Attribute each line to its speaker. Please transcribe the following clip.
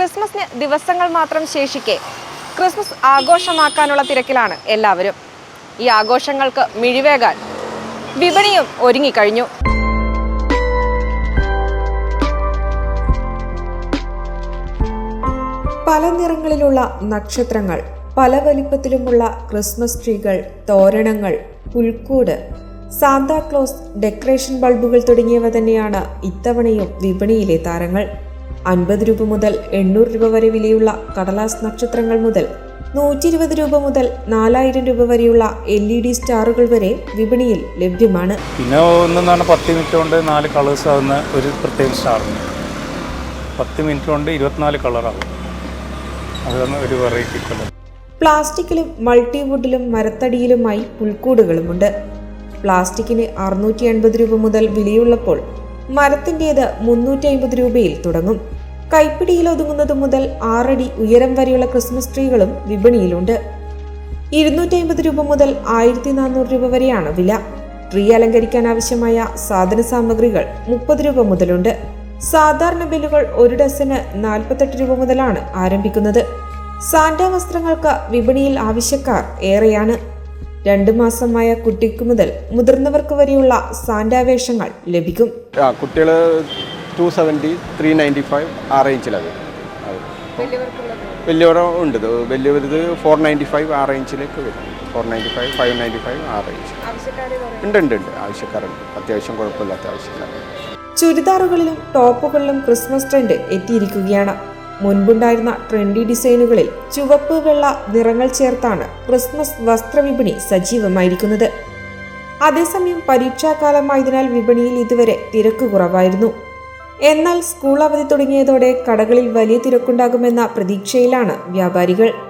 Speaker 1: ക്രിസ്മസിന് ദിവസങ്ങൾ മാത്രം ശേഷിക്കെ ക്രിസ്മസ് ആഘോഷമാക്കാനുള്ള തിരക്കിലാണ് എല്ലാവരും. ഈ ആഘോഷങ്ങൾക്ക് മിഴിവേകാൻ വിപണിയും ഒരുങ്ങിക്കഴിഞ്ഞു. പല നിറങ്ങളിലുള്ള നക്ഷത്രങ്ങൾ പല വലിപ്പത്തിലുമുള്ള ക്രിസ്മസ് ട്രീകൾ തോരണങ്ങൾ പുൽക്കൂട് സാന്താക്ലോസ് ഡെക്കറേഷൻ ബൾബുകൾ തുടങ്ങിയവ തന്നെയാണ് ഇത്തവണയും വിപണിയിലെ താരങ്ങൾ. അൻപത് രൂപ മുതൽ എണ്ണൂറ് രൂപ വരെ വിലയുള്ള കടലാസ് നക്ഷത്രങ്ങൾ മുതൽ നൂറ്റി ഇരുപത് രൂപ മുതൽ നാലായിരം രൂപ വരെയുള്ള എൽ ഇ ഡി സ്റ്റാറുകൾ വരെ വിപണിയിൽ ലഭ്യമാണ്.
Speaker 2: പിന്നെ ഒന്നെന്നാണ് പത്ത് മിനിറ്റ് കൊണ്ട് നാല് കളേഴ്സ് ആകുന്ന ഒരു പ്രത്യേക സ്റ്റാറുണ്ട് പത്ത് മിനിറ്റ് കൊണ്ട് ഇരുപത്തിനാല് കളറാകും അതാണ് ഒരു വെറൈറ്റി കളർ
Speaker 1: പ്ലാസ്റ്റിക്കിലും മൾട്ടിവുഡിലും മരത്തടിയിലുമായി പുൽക്കൂടുകളുമുണ്ട്. പ്ലാസ്റ്റിക്കിന് അറുന്നൂറ്റി എൺപത് രൂപ മുതൽ വിലയുള്ളപ്പോൾ മരത്തിന്റേത് മുന്നൂറ്റി അമ്പത് രൂപയിൽ തുടങ്ങും. കൈപ്പിടിയിൽ ഒതുങ്ങുന്നത് മുതൽ ആറടി ഉയരം വരെയുള്ള ക്രിസ്മസ് ട്രീകളും വിപണിയിലുണ്ട്. ഇരുന്നൂറ്റി അമ്പത് രൂപ മുതൽ ആയിരത്തി നാനൂറ് രൂപ വരെയാണ് വില. ട്രീ അലങ്കരിക്കാൻ ആവശ്യമായ സാധന സാമഗ്രികൾ മുപ്പത് രൂപ മുതലുണ്ട്. സാധാരണ ബില്ലുകൾ ഒരു ഡസന് നാൽപ്പത്തെട്ട് രൂപ മുതലാണ് ആരംഭിക്കുന്നത്. സാന്റ വസ്ത്രങ്ങൾക്ക് വിപണിയിൽ ആവശ്യക്കാർ ഏറെയാണ്. രണ്ടു മാസമായ കുട്ടിക്ക് മുതൽ മുതിർന്നവർക്ക് വരെയുള്ള സാന്റാവേഷങ്ങൾ ലഭിക്കും.
Speaker 3: കുട്ടികൾ two seventy three ninety five ആ റേഞ്ചിലത് വലിയവരോ ഉണ്ട്. വലിയവരിത് ഫോർ നയന്റി ഫൈവ് ആ റേഞ്ചിലേക്ക് വരും. Four ninety five five ninety five ആ റേഞ്ച് ഉണ്ട് ഉണ്ട് ഉണ്ട്. ആവശ്യക്കാരുണ്ട്. അത്യാവശ്യം കുഴപ്പമില്ലാത്ത ആവശ്യക്കാരുണ്ട്.
Speaker 1: ചുരിദാറുകളിലും ടോപ്പുകളിലും ക്രിസ്മസ് ട്രെൻഡ് എത്തിയിരിക്കുകയാണ്. മുൻപുണ്ടായിരുന്ന ട്രെൻഡി ഡിസൈനുകളിൽ ചുവപ്പ് വെള്ള നിറങ്ങൾ ചേർത്താണ് ക്രിസ്മസ് വസ്ത്രവിപണി സജീവമായിരിക്കുന്നത്. അതേസമയം പരീക്ഷാകാലമായതിനാൽ വിപണിയിൽ ഇതുവരെ തിരക്ക് കുറവായിരുന്നു. എന്നാൽ സ്കൂൾ അവധി തുടങ്ങിയതോടെ കടകളിൽ വലിയ തിരക്കുണ്ടാകുമെന്ന പ്രതീക്ഷയിലാണ് വ്യാപാരികൾ.